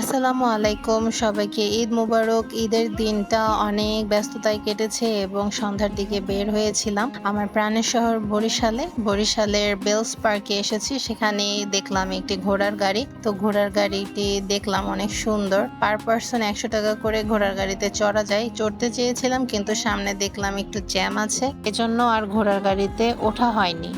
আসসালামু আলাইকুম সবাইকে। ঈদ মুবারক, ঈদের দিনটা অনেক ব্যস্ততায় কেটেছে এবং সন্ধ্যার দিকে বের হয়েছিলাম। আমার প্রাণের শহর বরিশালে, বরিশালের বেলস পার্কে এসেছি। সেখানে দেখলাম একটি ঘোড়ার গাড়ি। তো ঘোড়ার গাড়িটি দেখলাম অনেক সুন্দর। পার পার্সন একশো টাকা করে ঘোড়ার গাড়িতে চড়া যায়। চড়তে চেয়েছিলাম, কিন্তু সামনে দেখলাম একটু জ্যাম আছে। এজন্য আর ঘোড়ার গাড়িতে ওঠা হয়নি।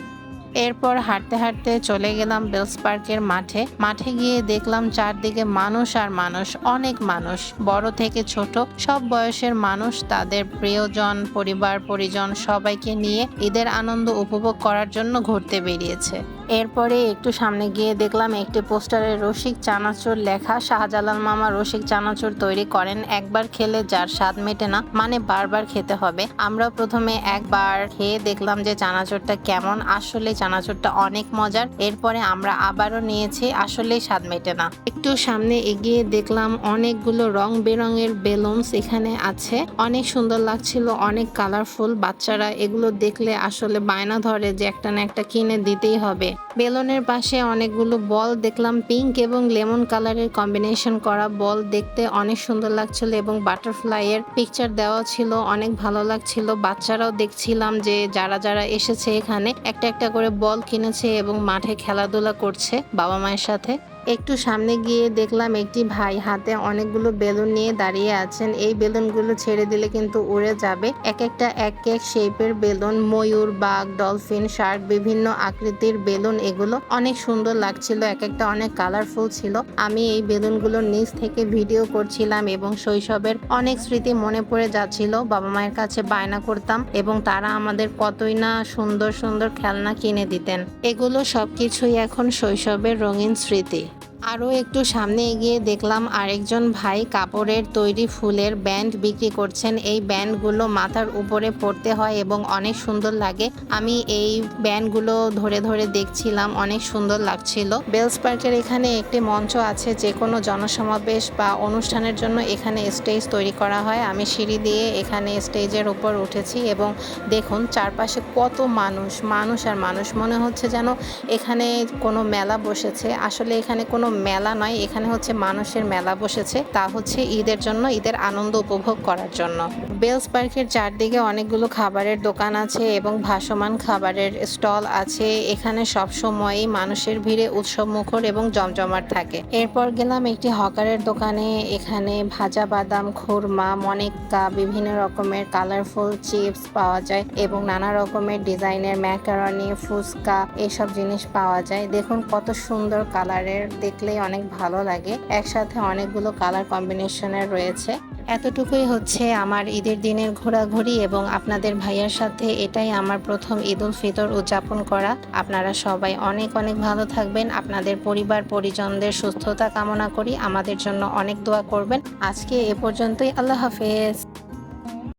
এরপর হাঁটতে হাঁটতে চলে গেলাম বেলস পার্কের মাঠে। মাঠে গিয়ে দেখলাম চারদিকে মানুষ আর মানুষ, অনেক মানুষ, বড় থেকে ছোট। সব বয়সের মানুষ, তাদের প্রিয়জন, পরিবার, পরিজন সবাইকে নিয়ে ঈদের আনন্দ উপভোগ করার জন্য ঘুরতে বেরিয়েছে। এরপরে একটু সামনে গিয়ে দেখলাম একটি পোস্টারে রসিক চানাচুর লেখা, শাহজালাল মামা রসিক চানাচুর তৈরি করেন। একবার খেলে যার স্বাদ মেটে না মানে বারবার খেতে হবে। আমরা প্রথমে একবার খেয়ে দেখলাম যে চানাচুরটা কেমন। আসলে চানাচুরটা অনেক মজার। এরপরে আমরা আবারও নিয়েছি আসলেই স্বাদ মেটে না। একটু সামনে এগিয়ে দেখলাম অনেকগুলো রং বেরঙের বেলুনস এখানে আছে। অনেক সুন্দর লাগছিল, অনেক কালারফুল বাচ্চারা এগুলো দেখলে আসলে বায়না ধরে যে একটা না একটা কিনে দিতেই হবে। বেলুনের পাশে অনেকগুলো বল দেখলাম, পিঙ্ক এবং লেমন কালারের কম্বিনেশন করা বল দেখতে অনেক সুন্দর লাগছিল এবং বাটারফ্লাইয়ের পিকচার দেওয়া ছিল, অনেক ভালো লাগছিল। বাচ্চারাও দেখছিলাম যে যারা যারা এসেছে এখানে, একটা একটা করে বল কিনেছে এবং মাঠে খেলাধুলা করছে বাবা মায়ের সাথে। একটু সামনে গিয়ে দেখলাম একটি ভাই হাতে অনেকগুলো বেলুন নিয়ে দাঁড়িয়ে আছেন। এই বেলুনগুলো ছেড়ে দিলে কিন্তু উড়ে যাবে। এক একটা এক এক শেপের বেলুন, ময়ূর, বাঘ, ডলফিন, শার্ক, বিভিন্ন আকৃতির বেলুন, এগুলো অনেক সুন্দর লাগছিল, এক একটা অনেক কালারফুল ছিল। আমি এই বেলুনগুলোর নিচ থেকে ভিডিও করছিলাম এবং শৈশবের অনেক স্মৃতি মনে পড়ে যাচ্ছিল। বাবা মায়ের কাছে বায়না করতাম এবং তারা আমাদের কতই না সুন্দর সুন্দর খেলনা কিনে দিতেন। এগুলো সবকিছুই এখন শৈশবের রঙিন স্মৃতি। আরও একটু সামনে এগিয়ে দেখলাম আরেকজন ভাই কাপড়ের তৈরি ফুলের ব্যান্ড বিক্রি করছেন। এই ব্যান্ডগুলো মাথার উপরে পড়তে হয় এবং অনেক সুন্দর লাগে। আমি এই ব্যান্ডগুলো ধরে ধরে দেখছিলাম, অনেক সুন্দর লাগছিল। বেলস পার্কের এখানে একটি মঞ্চ আছে, যে কোনো জনসমাবেশ বা অনুষ্ঠানের জন্য এখানে স্টেজ তৈরি করা হয়। আমি সিঁড়ি দিয়ে এখানে স্টেজের উপর উঠেছি এবং দেখুন চারপাশে কত মানুষ মানুষ আর মানুষ। মনে হচ্ছে যেন এখানে কোনো মেলা বসেছে। আসলে এখানে কোনো মেলা নয়, এখানে হচ্ছে মানুষের মেলা বসেছে। তা হচ্ছে ঈদের জন্য, ঈদের আনন্দ উপভোগ করার জন্য। বেলস পার্কের চারদিকে অনেকগুলো খাবারের দোকান আছে এবং ভাসমান খাবারের স্টল আছে। এখানে সব সময়ই মানুষের ভিড়ে উৎসব মুখর এবং জমজমাট থাকে। এরপর গেলাম একটি হকারের দোকানে। এখানে ভাজা বাদাম, খুরমা, মনেক্কা, বিভিন্ন রকমের কালারফুল চিপস পাওয়া যায় এবং নানা রকমের ডিজাইনের ম্যাকারনি, ফুচকা, এসব জিনিস পাওয়া যায়। দেখুন কত সুন্দর কালারের দেখলেই অনেক ভালো লাগে। একসাথে অনেকগুলো কালার কম্বিনেশনের রয়েছে। এতটুকুই হচ্ছে আমার ঈদের দিনের ঘোরাঘুরি এবং আপনাদের ভাইয়ার সাথে এটাই আমার প্রথম ঈদ উল ফিতর উদযাপন করা। আপনারা সবাই অনেক অনেক ভালো থাকবেন। আপনাদের পরিবার, পরিজনদের সুস্থতা কামনা করি। আমাদের জন্য অনেক দোয়া করবেন। আজকে এ পর্যন্তই। আল্লাহ হাফেজ।